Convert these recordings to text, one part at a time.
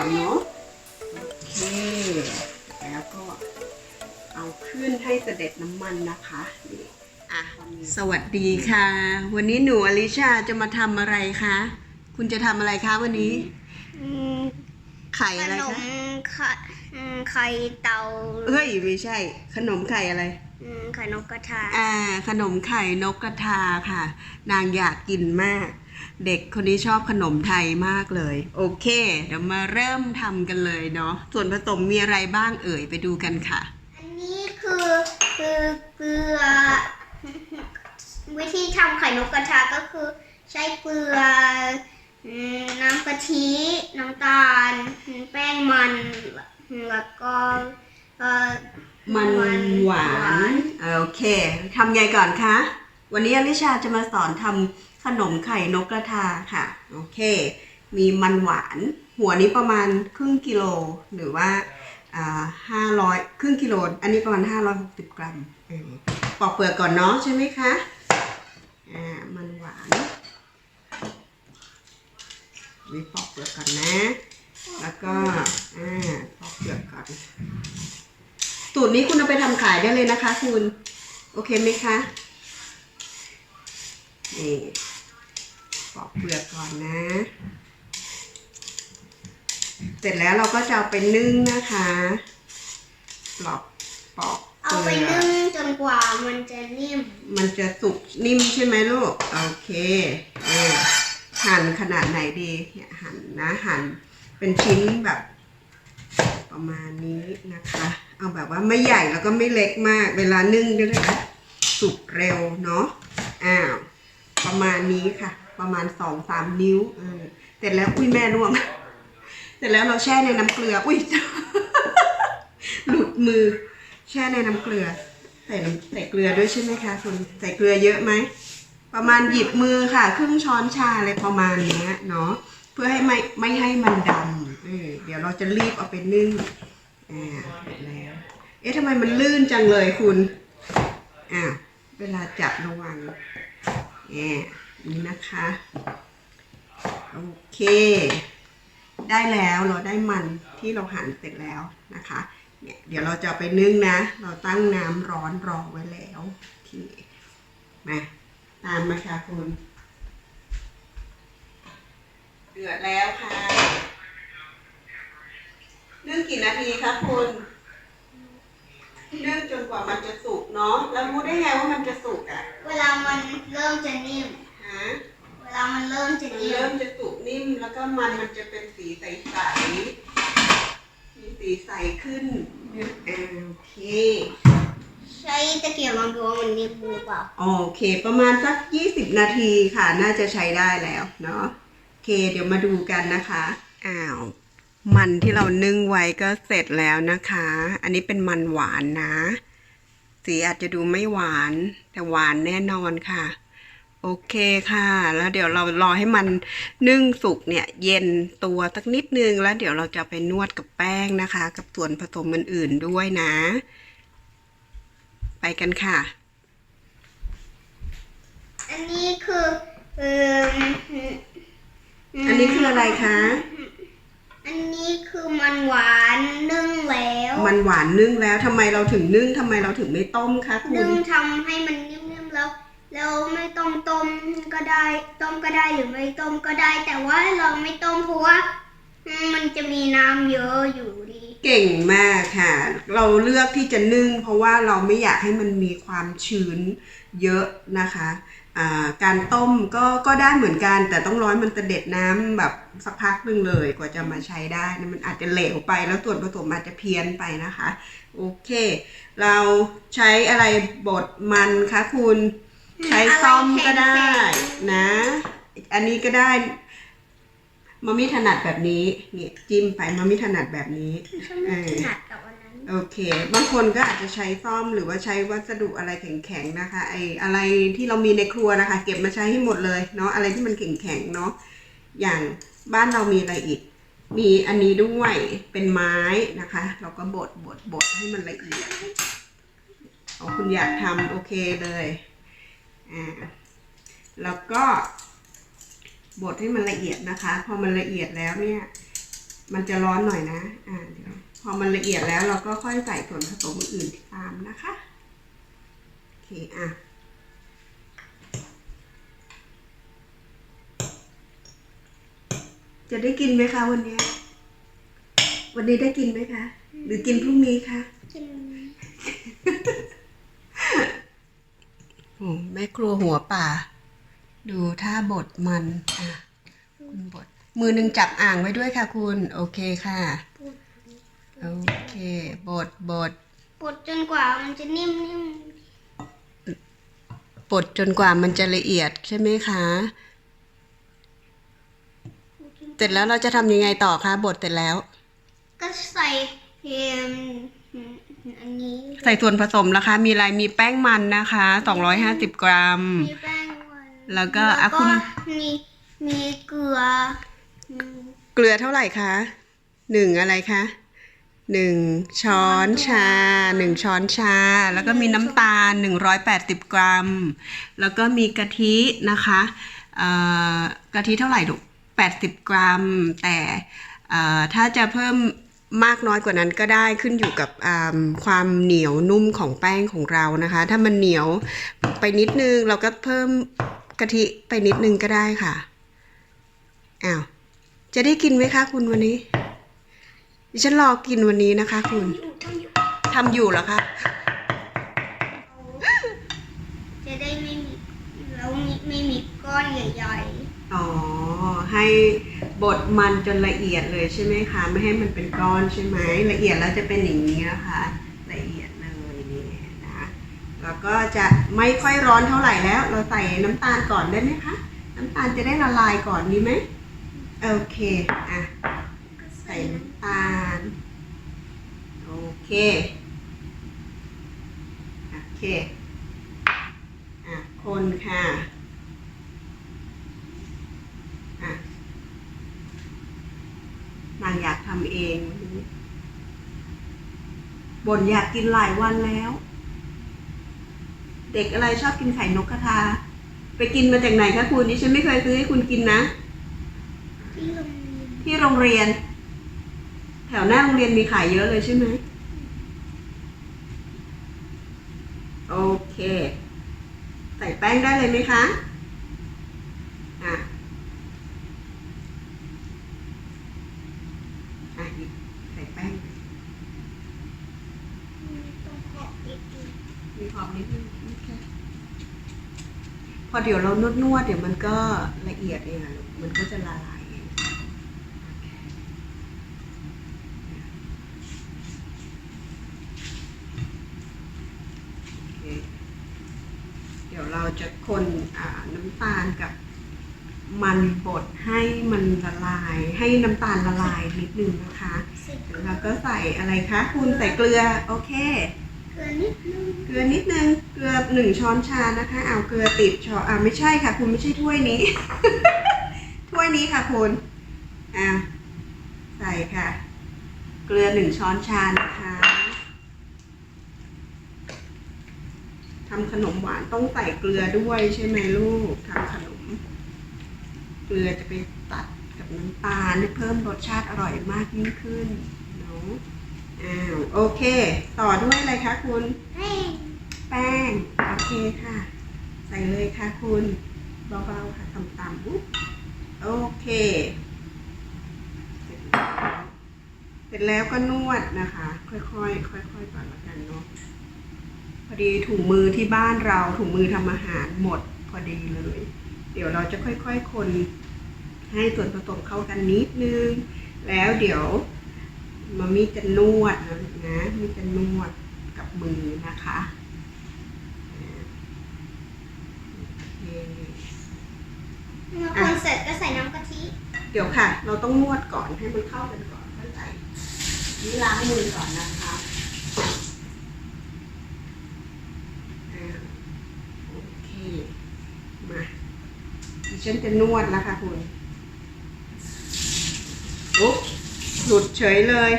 อนเนาะโอเค แล้วก็เอาขึ้นให้เสด็จน้ำมันนะคะนี่อะสวัสดีค่ะ วันนี้หนูอลิชาจะมาทำอะไรคะ คุณจะทำอะไรคะวันนี้อืมไข่ขอะไรนมคะไข่อืมไข่เตาเฮ้ยไม่ใช่ ขนมไข่อะไร อืมไข่นกกระทาอ่าขนมไข่นกกระทาค่ะ นางอยากกินมาก เด็กคนนี้ชอบขนมไทยมากเลย โอเค เดี๋ยวมาเริ่มทำกันเลยเนาะส่วนผสมมีอะไรบ้างเอ่ยไปดูกันค่ะ อันนี้คือคือเกลือ วิธีทำไข่นกกระทาก็คือ ใช้เกลืออืมน้ำกะทิน้ำตาล แป้งมัน แล้วก็เอ่อมันหวาน โอเคทำไงก่อนคะ วันนี้อลิชาจะมาสอนทำ ขนมไข่นกกระทาค่ะ โอเค มีมันหวาน หัวนี้ประมาณครึ่งกิโลหรือว่าห้าร้อยครึ่งกิโล อันนี้ประมาณห้าร้อยหกสิบกรัมปอกเปลือกก่อนเนาะใช่ไหมคะอ่ามันหวานวิปอกเปลือกก่อนนะ แล้วก็อ่าปอกเปลือกก่อนสูตรนี้คุณเอาไปทำขายได้เลยนะคะคุณ โอเคไหมคะนี่ ปอกเปลือกก่อนนะ เสร็จแล้วเราก็จะเอาไปนึ่งนะคะปลอกปอกเอาไปนึ่งจนกว่ามันจะนิ่ม มันจะสุกนิ่มใช่ไหมลูก โอเคเออหั่นขนาดไหนดีเนี่ยหั่นนะหั่นเป็นชิ้นแบบ ประมาณนี้นะคะ เอาแบบว่าไม่ใหญ่แล้วก็ไม่เล็กมาก เวลานึ่งด้วยนะสุกเร็วเนาะอ้าวประมาณนี้ค่ะ ประมาณสองสามนิ้วเสร็จแล้วอุ้ยแม่ร่วง เสร็จแล้วเราแช่ในน้ำเกลือ อุ้ยหลุดมือ แช่ในน้ำเกลือ ใส่น้ำใส่เกลือด้วยใช่ไหมคะคุณใส่เกลือเยอะไหมประมาณหยิบมือค่ะ ครึ่งช้อนชาอะไรประมาณเนี้ยเนาะเพื่อให้ไม่ไม่ให้มันดำเออเดี๋ยวเราจะรีบเอาไปนึ่งอ่าเสร็จแล้ว เอ๊ะทำไมมันลื่นจังเลยคุณอ่าเวลาจับระวังแอบ นี่นะคะ โอเค ได้แล้วเราได้มันที่เราหั่นเสร็จแล้วนะคะเนี่ยเดี๋ยวเราจะไปนึ่งนะ เราตั้งน้ำร้อนรอไว้แล้วทีมาตามมาค่ะคุณ เดือดแล้วค่ะนึ่งกี่นาทีคะคุณนึ่งจนกว่ามันจะสุกเนาะ แล้วรู้ได้ไงว่ามันจะสุกอะ เวลามันเริ่มจะนิ่ม ฮะเวลามันเริ่มจะมันนิ่มเริ่มจะสุกนิ่มแล้วก็มันมันจะเป็นสีใสๆมีสีใสขึ้นอ่าโอเค ใช้ตะเกียบลองดูว่ามันนิ่มหรือเปล่าโอเคประมาณสัก 20 นาทีค่ะ น่าจะใช้ได้แล้วเนาะโอเค เดี๋ยวมาดูกันนะคะ อ้าว มันที่เรานึ่งไว้ก็เสร็จแล้วนะคะ อันนี้เป็นมันหวานนะ สีอาจจะดูไม่หวาน แต่หวานแน่นอนค่ะ โอเคค่ะ แล้วเดี๋ยวเรารอให้มันนึ่งสุกเนี่ย เย็นตัวสักนิดนึง แล้วเดี๋ยวเราจะไปนวดกับแป้งนะคะ กับส่วนผสมอื่นๆด้วยนะ ไปกันค่ะ อันนี้คือเอออันนี้คืออะไรคะ อันนี้คือมันหวานนึ่งแล้ว มันหวานนึ่งแล้วทำไมเราถึงนึ่งทำไมเราถึงไม่ต้มคะคุนึ่ณงทำให้มันนิ่มๆแล้ว แล้วไม่ต้องต้มก็ได้ ต้มก็ได้หรือไม่ต้มก็ได้ แต่ว่าเราไม่ต้มเพราะว่ามันจะมีน้ำเยอะอยู่ดี เก่งมากค่ะ เราเลือกที่จะนึ่ง เพราะว่าเราไม่อยากให้มันมีความชื้นเยอะนะคะการต้มก็ก็ได้เหมือนกัน แต่ต้องร้อยมันจะเด็ดน้ำแบบสักพักหนึ่งเลยกว่าจะมาใช้ได้นมันอาจจะเหลวไปแล้วส่วนผสมอาจจะเพี้ยนไปนะคะ โอเค เราใช้อะไรบดมันคะคุณ ใช้ซ่อมก็ได้ นะ อันนี้ก็ได้มามิถนัดแบบนี้นี่จิ้มไปมามิถนัดแบบนี้ฉันไม่ถนัดกับอันนั้นโอเค บางคนก็อาจจะใช้ซ่อมหรือว่าใช้วัสดุอะไรแข็งๆนะคะ ไออะไรที่เรามีในครัวนะคะ เก็บมาใช้ให้หมดเลยเนาะอะไรที่มันแข็งๆเนาะอย่างบ้านเรามีอะไรอีก มีอันนี้ด้วยเป็นไม้นะคะ เราก็บดบดบดให้มันละเอียดเอาคุณอยากทำโอเคเลย อ่าแล้วก็บดให้มันละเอียดนะคะ พอมันละเอียดแล้วเนี่ย มันจะร้อนหน่อยนะอ่าเดี๋ยวพอมันละเอียดแล้วเราก็ค่อยใส่ส่วนผสมอื่นตามนะคะโอเคอะจะได้กินไหมคะวันนี้ วันนี้ได้กินไหมคะ หรือกินพรุ่งนี้คะ กิน แม่ครัวหัวป่า ดูท่าบดมันอะคุณบดมือหนึ่งจับอ่างไว้ด้วยค่ะคุณ โอเคค่ะ โอเค บดบดปดจนกว่ามันจะนิ่มนิ่มบดจนกว่ามันจะละเอียดใช่ไหมคะ เสร็จแล้วเราจะทำยังไงต่อคะบดเสร็จแล้ว ก็ใส่เค็ม อันนี้ใส่ส่วนผสมนะคะ มีอะไรมีแป้งมันนะคะ250 กรัม มีแป้งมันแล้วก็แล้วอะคุก็ณมีมีเกลืออืมเกลือเท่าไหร่คะหนึ่งอะไรคะหนึ่งช้อนชาหนึ่งช้อนชา แล้วก็มีน้ำตาล 180 กรัม แล้วก็มีกะทินะคะเอ่อกะทิเท่าไหร่ลูก80 กรัม แต่เอ่อถ้าจะเพิ่ม มากน้อยกว่านั้นก็ได้ขึ้นอยู่กับอ่าความเหนียวนุ่มของแป้งของเรานะคะ ถ้ามันเหนียวไปนิดนึงเราก็เพิ่มกะทิไปนิดนึงก็ได้ค่ะอ้าวจะได้กินไหมคะคุณวันนี้ดิฉันรอกินวันนี้นะคะ คุณอยู่ทำอยู่ทำอยู่เหรอคะจะได้ไม่มีแล้วมีไม่มีก้อนใหญ่อ๋อให้ บดมันจนละเอียดเลยใช่ไหมคะ ไม่ให้มันเป็นก้อนใช่ไหมละเอียดแล้วจะเป็นอย่างนี้นะคะ ละเอียดเลยนี่นะแล้วก็จะไม่ค่อยร้อนเท่าไหร่แล้ว เราใส่น้ำตาลก่อนได้ไหมคะน้ำตาลจะได้ละลายก่อนดีไหมโอเคอะใส่น้ำตาลโอเคโอเคอะคนค่ะ อะ นางอยากทำเองบ่นอยากกินหลายวันแล้ว เด็กอะไรชอบกินไข่นกกระทา ไปกินมาจากไหนคะคุณนี่ฉันไม่เคยซื้อให้คุณกินนะ ที่โรงเรียนที่โรงเรียน แถวหน้าโรงเรียนมีขายเยอะเลยใช่ไหมโอเค ใส่แป้งได้เลยไหมคะ อะหยิบใส่แป้ง ต้องขอบอีกที มีความนิดนึงโอเค พอเดี๋ยวเรานวดนวดๆเดี๋ยวมันก็ละเอียดเองอะลูกมันก็จะละลายเองโอเคโอเคเดี๋ยวเราจะคนอ่าน้ำตาลกับมันบดให้มันละลาย ให้น้ำตาลละลายนิดนึงนะคะใส่แล้วก็ใส่อะไรคะ คุณใส่เกลือ โอเคเก ลือนิดนึงเกลือนิดนึง เกลือหนึ่งช้อนชานะคะเอาเกลือติดช้อนอ่าไม่ใช่ค่ะ คุณไม่ใช่ถ้วยนี้ ถ้วยนี้ค่ะคุณอ่าใส่ค่ะ เกลือหนึ่งช้อนชานะคะทำขนมหวานต้องใส่เกลือด้วยใช่ไหมลูกทำขนม เกลือจะไปตัดกับน้ำตาลเพิ่มรสชาติอร่อยมากยิ่งขึ้นเนาะ อ้าวโอเค ต่อด้วยอะไรคะคุณ แป้ง โอเคค่ะ ใส่เลยค่ะคุณเบาๆค่ะต่ำๆอุ๊บโอเคเสร็จแล้วเสร็จแล้วก็นวดนะคะ ค่อยๆค่อยๆก่อนละกันเนาะพอดีถุงมือที่บ้านเราถุงมือทำอาหารหมดพอดีเลย เดี๋ยวเราจะค่อยๆคนให้ส่วนผสมเข้ากันนิดนึง แล้วเดี๋ยว มามีจะนวดนะลูกนะมีจะนวดกับมือนะคะอ่าโอเคเมื่อคนเสร็จก็ใส่น้ำกะทิ เดี๋ยวค่ะ เราต้องนวดก่อนให้มันเข้ากันก่อนเข้าใจนี่ล้างมือก่อนนะคะอ่าโอเค มาดิฉันจะนวดแล้วค่ะคุณอุ๊บ หลุดเฉยเลย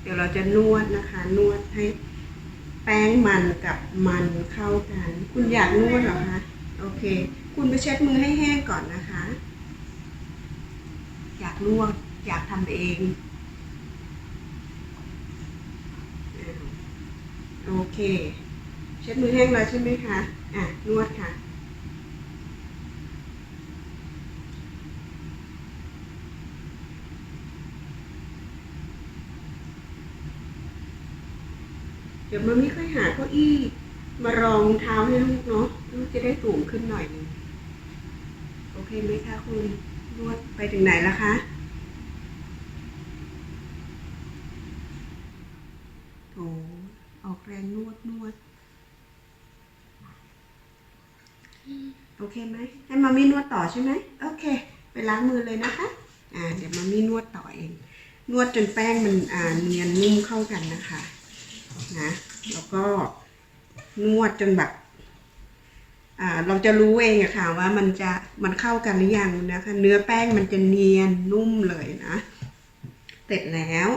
เดี๋ยวเราจะนวดนะคะ นวดให้แป้งมันกับมันเข้ากัน คุณอยากนวดเหรอคะ โอเค คุณไปเช็ดมือให้แห้งก่อนนะคะลวกอยากทำเอง โอเค เช็ดมือแห้งแล้วใช่ไหมคะ อะ นวดค่ะ เดี๋ยวมันไม่ค่อยหาเก้าอี้มารองเท้าให้ลูกเนาะลูกจะได้สูงขึ้นหน่อยนึงโอเคไหมคะคุณนวดไปถึงไหนแล้วคะโถออกแรงนวดนวด โอเคไหมให้มามี่นวดต่อใช่ไหมโอเค ไปล้างมือเลยนะคะ อ่า เดี๋ยวมามี่นวดต่อเอง นวดจนแป้งมันอ่าเนียนนุ่มเข้ากันนะคะ นะ แล้วก็นวดจนแบบอ่าเราจะรู้เองอะค่ะว่ามันจะมันเข้ากันหรือยังนะคะ เนื้อแป้งมันจะเนียนนุ่มเลยนะ เสร็จแล้ว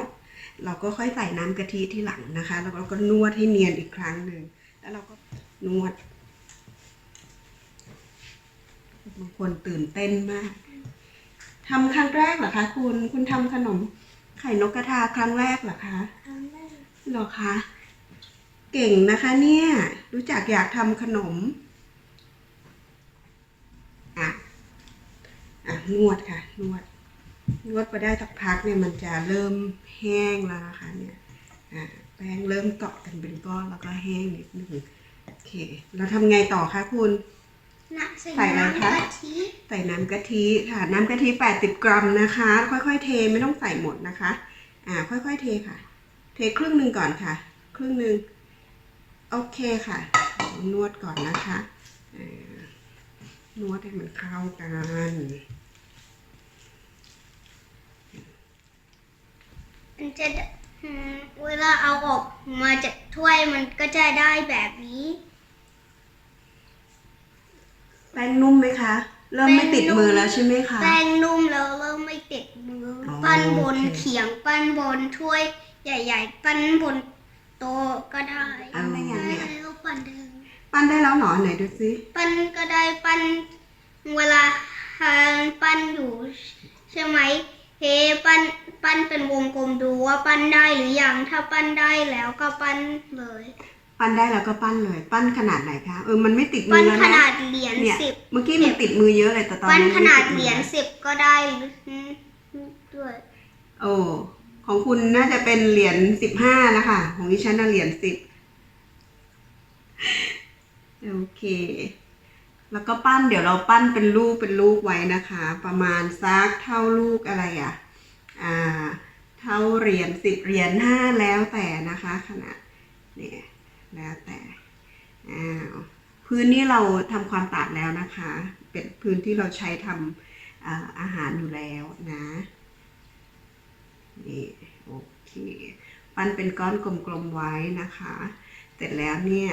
เราก็ค่อยใส่น้ำกะทิที่หลังนะคะ แล้วเราก็นวดให้เนียนอีกครั้งหนึ่งแล้วเราก็นวดบางคนตื่นเต้นมากทำครั้งแรกเหรอคะ คุณคุณทำขนมไข่นกกระทาครั้งแรกเหรอคะ หรอคะ เก่งนะคะเนี่ย รู้จักอยากทำขนม อะ อะ นวดค่ะ นวด นวดไปได้สักพักเนี่ยมันจะเริ่มแห้งแล้วนะคะเนี่ย อ่าแป้งเริ่มเกาะกันเป็นก้อนแล้วก็แห้งนิดนึงโอเค เราทำไงต่อคะคุณนะใส่ใส่อะไรน้ำคะกะทิใส่น้ำกะทิค่ะ น้ำกะทิ 80 กรัมนะคะ ค่อยๆ เทไม่ต้องใส่หมดนะคะ อ่า ค่อยๆ เทค่ะเทครึ่งหนึ่งก่อนค่ะ ครึ่งหนึ่งโอเคค่ะ นวดก่อนนะคะอ่านวดให้มันเข้ากันมันจะอืมเวลาเอาออกมาจากถ้วยมันก็จะได้แบบนี้ แป้งนุ่มไหมคะ เริ่มไม่ติดมือแล้วใช่ไหมคะ แป้งนุ่มแล้วเริ่มไม่ติดมือออปั้นบนโอเคเขียงปั้นบนถ้วย ใหญ่ๆ ปั้นบนโต๊ะก็ได้ปั้นได้ยังเนี่ยแล้วปั้นได้ปั้นได้แล้วเหรอไหนดูซิปั้นก็ได้ปั้นเวลาปั้นอยู่ ใช่ไหมเฮปั้นปั้นเป็นวงกลมดูว่าปั้นได้หรือยังถ้าปั้นได้แล้วก็ปั้นเลย ปั้นได้แล้วก็ปั้นเลย ปั้นขนาดไหนคะเออมันไม่ติดมืปั้อนแล้วขนะนาดเหรียญเนี่ยสิบเมื่อกี้มันติดมือเยอะเลยแต่ตอนปั้นนี้ขนาดไม่ติมือเหรียญสิบก็ได้ด้วย โอ้ ของคุณน่าจะเป็นเหรียญสิบห้านะคะ ของดิฉันน่ะเหรียญสิบโอเค แล้วก็ปั้นเดี๋ยวเราปั้นเป็นลูกเป็นลูกไว้นะคะ ประมาณซักเท่าลูกอะไรอะ อ่า เท่าเหรียญสิบเหรียญห้าแล้วแต่นะคะ ขนาดเนี่ยแล้วแต่อ้าวพื้นนี้เราทำความสะอาดแล้วนะคะ เป็นพื้นที่เราใช้ทำอ่าอาหารอยู่แล้วนะ นี่โอเคปั้นเป็นก้อนกลมๆไว้นะคะ เสร็จแล้วเนี่ย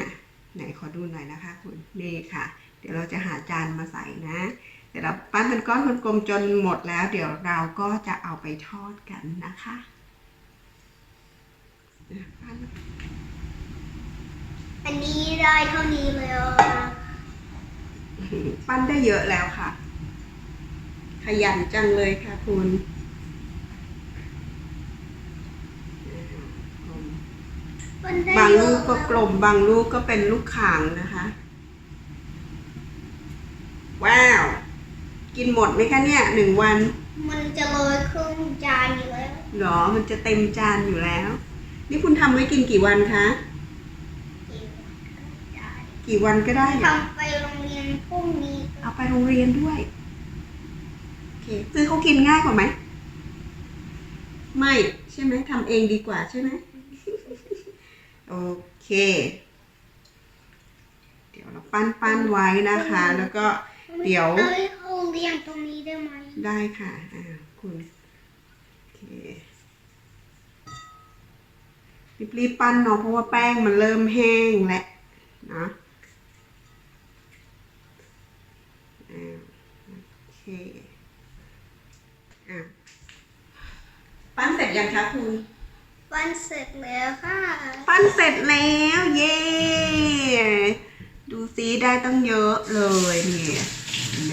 ไหนขอดูหน่อยนะคะคุณนี่ค่ะ เดี๋ยวเราจะหาจานมาใส่นะเดี๋ยวเราปั้นเป็นก้อนกลมๆจนหมดแล้ว เดี๋ยวเราก็จะเอาไปทอดกันนะคะอะปั้นอันนี้ได้เท่านี้เลยอะปั้นได้เยอะแล้วค่ะ ขยันจังเลยค่ะคุณอ่า มันได้ บางเยลูอะกก็กลม บางลูกก็เป็นลูกข่างนะคะ ว้าว กินหมดไหมคะเนี่ยหนึ่งวัน มันจะเลยครึ่งจานอยู่แล้วหรอ มันจะเต็มจานอยู่แล้ว นี่คุณทำไว้กินกี่วันคะ กี่วันก็ได้เหรอทำไปโรงเรียนพรุ่งนี้ เอาไปโรงเรียนด้วยโอเคซื้อเขากินง่ายกว่าไหม ไม่ ใช่ไหมทำเองดีกว่าใช่ไหม โอเค เดี๋ยวเราปั้นปั้นๆไว้นะคะ แล้วก็เดี๋ยวเอาให้เขาเรียนตรงนี้ได้ไหมได้ค่ะอ่าคุณโอเครีบๆปั้นเนาะเพราะว่าแป้งมันเริ่มแห้งแล้วนะอ่าโอเคอะปั้นเสร็จยังคะคุณ ปั้นเสร็จแล้วค่ะปั้นเสร็จแล้วเย้ดูซิได้ตั้งเยอะเลยเนี่ย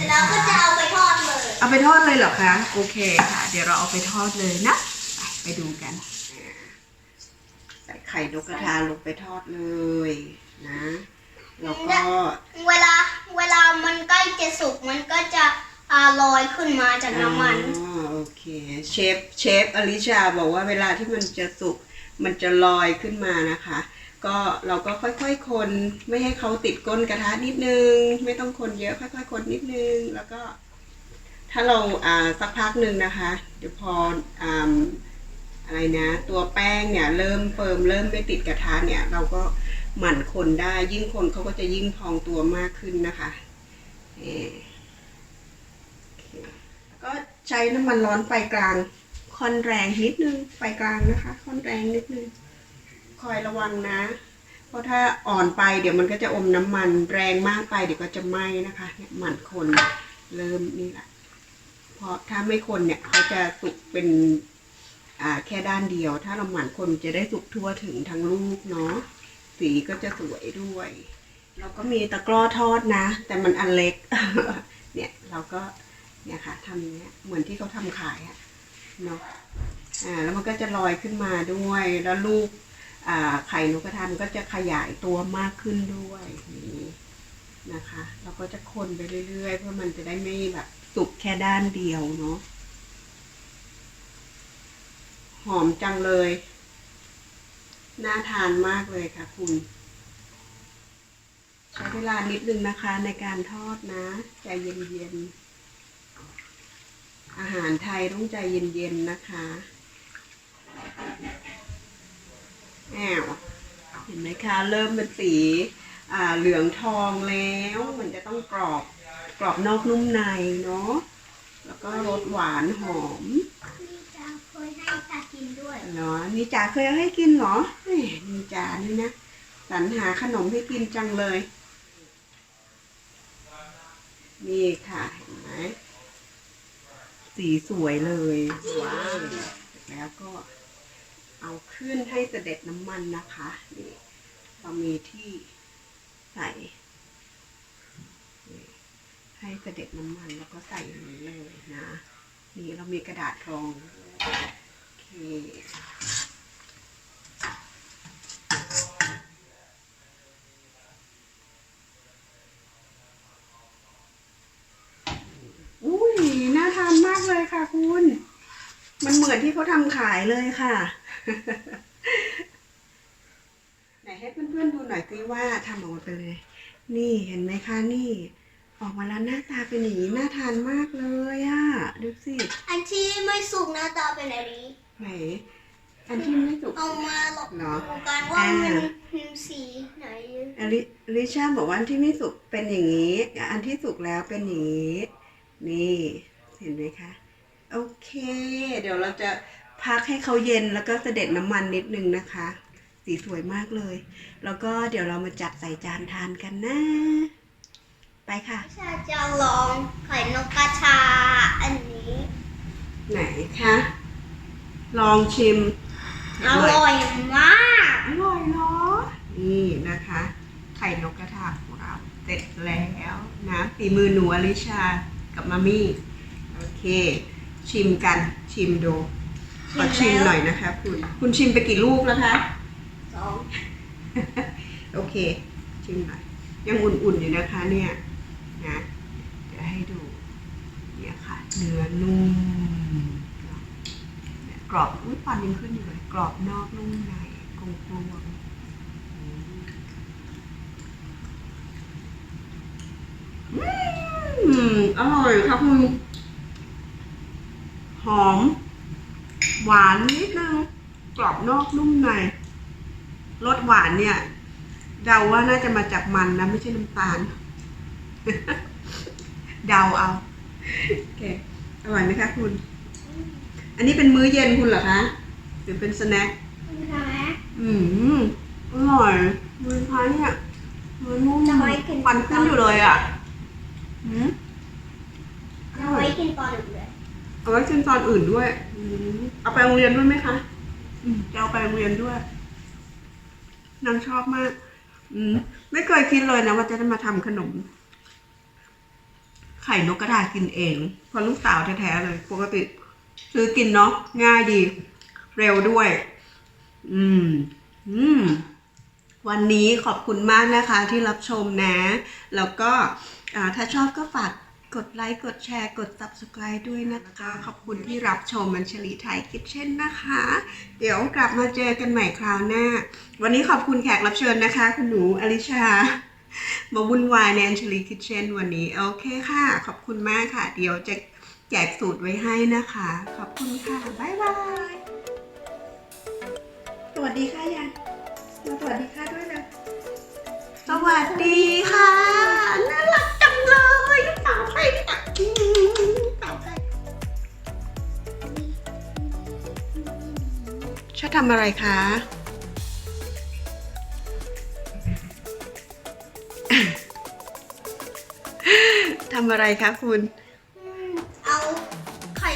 แล้วก็จะเอาไปทอดเลย เอาไปไปทอดเลยเหรอคะ โอเคค่ะ เดี๋ยวเราเอาไปทอดเลยนะ ไปไปดูกันอ่าใส่ไข่นกกระทาลงไปทอดเลยนะแล้วก็เวลาเวลามันใกล้จะสุกมันก็จะ อ่าลอยขึ้นมาจากน้ำมัน อ๋อโอเคเชฟเชฟอลิชาบอกว่าเวลาที่มันจะสุกมันจะลอยขึ้นมานะคะ ก็เราก็ค่อยๆคนไม่ให้เขาติดก้นกระทะนิดนึง ไม่ต้องคนเยอะค่อยๆ คนนิดนึง แล้วก็ ถ้าเราอ่าสักพักหนึ่งนะคะ เดี๋ยวพออ่าอะไรนะ ตัวแป้งเนี่ยเริ่มเฟิร์มเริ่มไม่ติดกระทะเนี่ย เราก็หมั่นคนได้ยิ่งคนเขาก็จะยิ่งพองตัวมากขึ้นนะคะเอ ใช้น้ำมันร้อนไฟกลาง ค่อนแรงนิดนึงไฟกลางนะคะ ค่อนแรงนิดนึง คอยระวังนะ เพราะถ้าอ่อนไปเดี๋ยวมันก็จะอมน้ำมันแรงมากไปเดี๋ยวก็จะไหม้นะคะเนี่ยหมั่นคนเริ่มนี่แหละเพราะถ้าไม่คนเนี่ยเขาจะสุกเป็นอ่าแค่ด้านเดียว ถ้าเราหมั่นคนจะได้สุกทั่วถึงทั้งลูกเนาะสีก็จะสวยด้วยเราก็มีตะกร้อทอดนะ แต่มันอันเล็ก เนี่ยเราก็ เนี่ยค่ะทำอย่างเนี้ยเหมือนที่เขาทำขายอะเนาะอ่าแล้วมันก็จะลอยขึ้นมาด้วย แล้วลูกอ่าไข่นกกระทามันก็จะขยายตัวมากขึ้นด้วยนี่นะคะเราก็จะคนไปเรื่อยๆ เพื่อมันจะได้ไม่แบบสุกแค่ด้านเดียวเนาะหอมจังเลย น่าทานมากเลยค่ะคุณ ใช้เวลานิดนึงนะคะในการทอดนะ ใจเย็นๆ อาหารไทยต้องใจเย็นๆนะคะแอวเห็นไหมคะ เริ่มเป็นสีอ่าเหลืองทองแล้ว มันจะต้องกรอบกรอบนอกนุ่มในเนาะแล้วก็รสหวานหอมนี่จะเคยให้ตากินด้วยเนาะนี่จ๋าเคยเอาให้กินเหรอเฮ้ยนี่จ๋านี่นะสรรหาขนมให้กินจังเลย นี่ค่ะเห็นไหม สีสวยเลยว้าวแล้วก็เอาขึ้นให้เสด็จน้ำมันนะคะนี่เรามีที่ใส่ให้เสด็จน้ำมันแล้วก็ใส่อย่างนี้เลยนะ นี่เรามีกระดาษรองโอเคอุ้ยน่าทานมากเลยค่ะคุณ มันเหมือนที่เขาทำขายเลยค่ะไหนให้เพื่อนๆดูหน่อยสิว่าทำออกมาเป็นเลยนี่เห็นไหมคะนี่ ออกมาแล้วหน้าตาเป็นอย่างนี้น่าทานมากเลยอะ่ะดูสิอันที่ไม่สุกหน้าตาเป็นแบบนี้ไหนอันที่ไม่สุกเอามาหลอกเหรอดูกันว่าอ่ามัมันมีสีไหนอลิลิชาบอกว่าอันที่ไม่สุกเป็นอย่างนี้ อันที่สุกแล้วเป็นอย่างนี้ นี่ เห็นไหมคะ โอเค เดี๋ยวเราจะพักให้เขาเย็นแล้วก็เสด็จน้ำมันนิดนึงนะคะ สีสวยมากเลย แล้วก็เดี๋ยวเรามาจัดใส่จานทานกันนะ ไปค่ะชาจะลองไข่นกกระทาอันนี้ ไหนคะลองชิมอร่อยมากอร่อยเนาะนี่นะคะ ไข่นกกระทาของเราเสร็จแล้วนะฝีมือหนูอลิชากับมามี่โอเค ชิมกันชิมดูขอชิมหน่อยนะคะคุณคุณชิมไปกี่ลูกแล้วคะสองโอเค ชิมหน่อยยังอุ่นๆอยู่นะคะเนี่ยนะเดี๋ยวให้ดูเนี่ยค่ะเนื้อนุ่มเนี่ยกรอบอุ้ยฟันยังขึ้นอยู่เลยกรอบนอกนุ่มในกลมกลมๆอืมอืมอร่อยค่ะคุณ หอม หวานนิดนึงกรอบนอกนุ่มในรสหวานเนี่ยเดาว่าน่าจะมาจากมันนะไม่ใช่น้ำตาล เดาเอาโอเคอร่อยไหมคะคุณ อันนี้เป็นมื้อเย็นคุณเหรอคะหรือเป็นสแน็คนะอืมอร่อยมือค้าเนี่ยมือนุ่มจะไว้กินฟันขึ้นอยู่เลยอะอืมอเอาร่อไว้ยกินก่อนอื่นเลย เอาไว้กินตอนอื่นด้วยอืมเอาไปโรงเรียนด้วยไหมคะอืมจะเอาไปโรงเรียนด้วย นางชอบมาก อืม ไม่เคยคิดเลยนะว่าจะได้มาทำขนมขไข่นกกระทากินเองเพราะลูกสาวแท้ๆเลย ปกติ ซื้อกินเนาะง่ายดี เร็วด้วย อืม อืม วันนี้ขอบคุณมากนะคะที่รับชมนะ แล้วก็อ่าถ้าชอบก็ฝาก กดไลค์ กดแชร์ กด subscribe ด้วยนะคะ ขอบคุณที่รับชมมันชลีไทยคิดเช่นนะคะ เดี๋ยวกลับมาเจอกันใหม่คราวหน้า วันนี้ขอบคุณแขกรับเชิญนะคะ คุณหนูอลิชา มาวุ่นวายในอัญชลีคิทเช่นวันนี้ โอเคค่ะ ขอบคุณมากค่ะ เดี๋ยวจะแจกสูตรไว้ให้นะคะ ขอบคุณค่ะ บ๊ายบาย สวัสดีค่ะยังมาสวัสดีค่ะด้วยนะสวัสดีค่ะ ชอบทำอะไรคะ ทำอะไรคะคุณ เอาไข่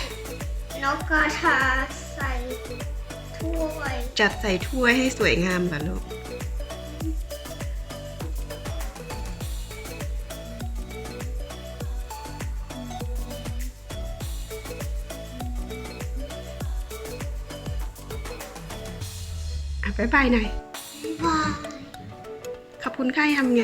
นกกระทาใส่ถ้วย จัดใส่ถ้วยให้สวยงามก่อนลูก บ๊ายบายหน่อยว้าวขอบคุณค่ายังไง